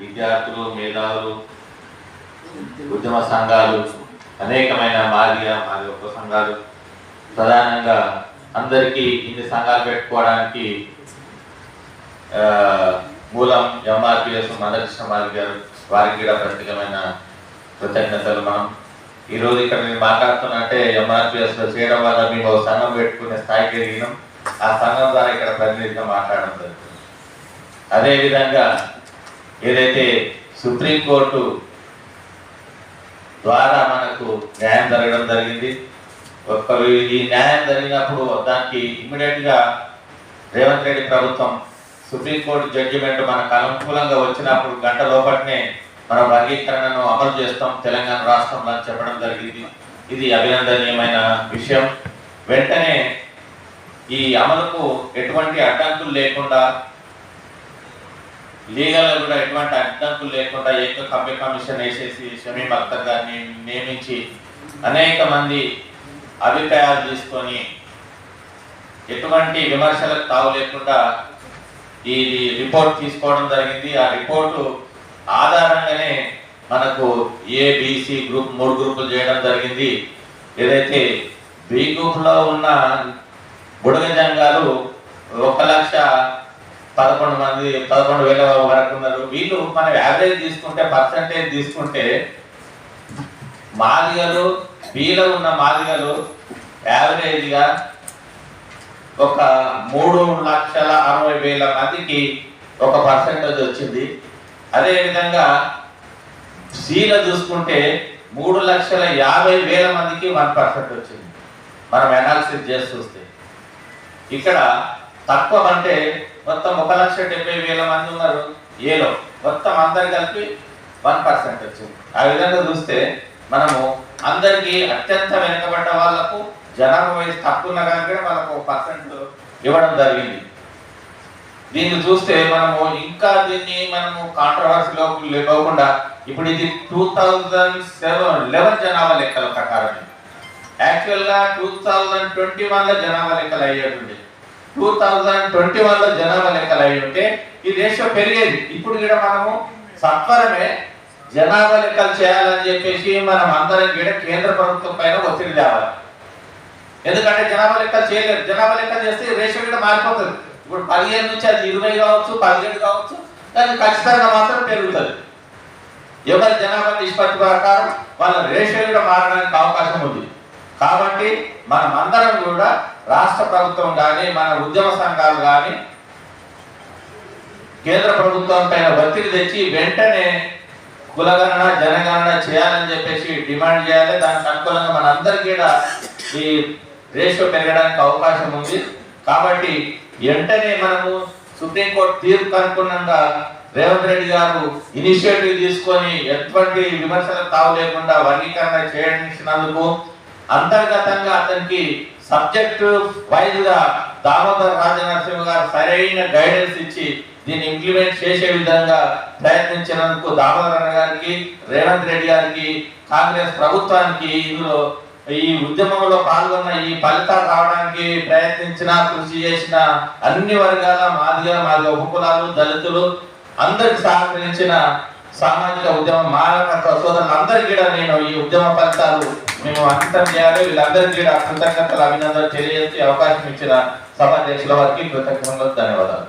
విద్యార్థులు మేధావులు ఉద్యమ సంఘాలు అనేకమైన మాదిగ మాది ఉప సంఘాలు. ప్రధానంగా అందరికీ ఇన్ని సంఘాలు పెట్టుకోవడానికి మూలం ఎంఆర్పిఎస్ మందకృష్ణ మాది గారు వారికి కూడా ప్రత్యేకమైన కృతజ్ఞతలు మనం. ఈరోజు ఇక్కడ మేము మాట్లాడుతున్నట్టే ఎంఆర్పిఎస్లో చేయడం వల్ల మేము ఒక సంఘం పెట్టుకునే స్థాయికి ఎదిగినాం. ఆ సంఘం ద్వారా ఇక్కడ ప్రతినిధిగా మాట్లాడడం జరుగుతుంది. అదేవిధంగా ఏదైతే సుప్రీంకోర్టు ద్వారా మనకు న్యాయం జరగడం జరిగింది ఒక్క ఈ న్యాయం జరిగినప్పుడు దానికి ఇమ్మీడియట్గా రేవంత్ రెడ్డి ప్రభుత్వం సుప్రీంకోర్టు జడ్జిమెంట్ మనకు అనుకూలంగా వచ్చినప్పుడు గంట లోపలనే మన వర్గీకరణను అమలు చేస్తాం తెలంగాణ రాష్ట్రంలో అని చెప్పడం జరిగింది. ఇది అభినందనీయమైన విషయం. వెంటనే ఈ అమలుకు ఎటువంటి అడ్డంకులు లేకుండా లీగల్ కూడా ఎటువంటి అడ్డంకులు లేకుండా ఏక కమ్మి కమిషన్ వేసేసి షమీం అఖ్తర్ గారిని నియమించి అనేక మంది అభిప్రాయాలు తీసుకొని ఎటువంటి విమర్శలకు తావు లేకుండా ఈ రిపోర్ట్ తీసుకోవడం జరిగింది. ఆ రిపోర్టు ఆధారంగానే మనకు ఏబిసి గ్రూప్ మూడు గ్రూపులు చేయడం జరిగింది. ఏదైతే బి గ్రూప్లో ఉన్న బుడగ జంగాలు ఒక లక్ష పదకొండు మంది పదకొండు వేల వరకు ఉన్నారు. వీళ్ళు మనం యావరేజ్ తీసుకుంటే పర్సంటేజ్ తీసుకుంటే మాదిగలు వీలో ఉన్న మాదిగలు యావరేజ్గా ఒక మూడు లక్షల అరవై వేల మందికి ఒక పర్సంటేజ్ వచ్చింది. అదేవిధంగా సీల చూసుకుంటే మూడు లక్షల యాభై వేల మందికి వన్ పర్సెంట్ వచ్చింది. మనం అనాలిసిస్ చేసి చూస్తే. ఇక్కడ తక్కువ అంటే మొత్తం ఒక లక్ష డెబ్బై వేల మంది ఉన్నారు. ఏలో? మొత్తం అందరు కలిపి వన్ పర్సెంట్ వచ్చింది. ఆ విధంగా చూస్తే మనము అందరికీ అత్యంత వెనుకబడ్డ వాళ్ళకు జనాభా వయసు తక్కువ కనుక వాళ్ళకు పర్సెంట్ ఇవ్వడం జరిగింది. దీన్ని చూస్తే మనము ఇంకా దీన్ని మనము కాంట్రవర్సీలో లేకుండా ఇప్పుడు ఇది టూ థౌజండ్ సెవెన్ లెవెన్ జనాభా లెక్కల ప్రకారం యాక్చువల్గా టూ థౌజండ్ ట్వంటీ వన్లో జనాభా లెక్కలు అయ్యేటువంటి టూ థౌజండ్ ట్వంటీ వన్లో జనాభా లెక్కలు అయి ఉంటే ఈ రేషియో పెరిగేది. ఇప్పుడు కూడా మనము సత్వరమే జనాభా లెక్కలు చేయాలని చెప్పేసి మనం అందరం కూడా కేంద్ర ప్రభుత్వం పైన ఒత్తిడి తేవాలి. ఎందుకంటే జనాభా లెక్కలు చేయలేరు. జనాభా లెక్కలు చేస్తే రేషియో కూడా మారిపోతుంది. ఇప్పుడు పదిహేను నుంచి అది ఇరవై కావచ్చు పదిహేడు కావచ్చు కానీ ఖచ్చితంగా మాత్రం పెరుగుతుంది. ఎవరి జనాభా నిష్పత్తి ప్రకారం వాళ్ళ రేషియో కూడా మారడానికి అవకాశం ఉంది. కాబట్టి మనం అందరం కూడా రాష్ట్ర ప్రభుత్వం కానీ మన ఉద్యమ సంఘాలు కానీ కేంద్ర ప్రభుత్వం పైన ఒత్తిడి తెచ్చి వెంటనే కులగణన జనగణన చేయాలని చెప్పేసి డిమాండ్ చేయాలి. దానికి అనుకూలంగా మనందరికీ కూడా ఈ రేషియో పెరగడానికి అవకాశం ఉంది. కాబట్టి వెంటనే మనము సుప్రీంకోర్టు తీర్పు అనుకున్నంగా రేవంత్ రెడ్డి గారు ఇనిషియేటివ్ తీసుకొని ఎటువంటి విమర్శలకు తావు లేకుండా వర్గీకరణ చేయించినందుకు అంతర్గతంగా అతనికి సబ్జెక్ట్ వైజ్గా దామోదర్ రాజనరసింహ గారు సరైన గైడెన్స్ ఇచ్చి దీన్ని ఇంప్లిమెంట్ చేసే విధంగా ప్రయత్నించినందుకు దామోదర్ అన్న గారికి రేవంత్ రెడ్డి గారికి కాంగ్రెస్ ప్రభుత్వానికి ఇందులో ఈ ఉద్యమంలో పాల్గొన్న ఈ ఫలితాలు రావడానికి ప్రయత్నించిన కృషి చేసిన అన్ని వర్గాల మాదిగా మాదిగ ఉపకులాలు దళితులు అందరికి సహకరించిన సామాజిక ఉద్యమ మానవ సోదరులందరికీ కూడా నేను ఈ ఉద్యమ ఫలితాలు మేము అంకితం చేయాలి. వీళ్ళందరికీ కూడా కృతజ్ఞతలు అభినందనలు తెలియజేసి అవకాశం ఇచ్చిన సభాధ్యక్షుల వారికి కృతజ్ఞతలు ధన్యవాదాలు.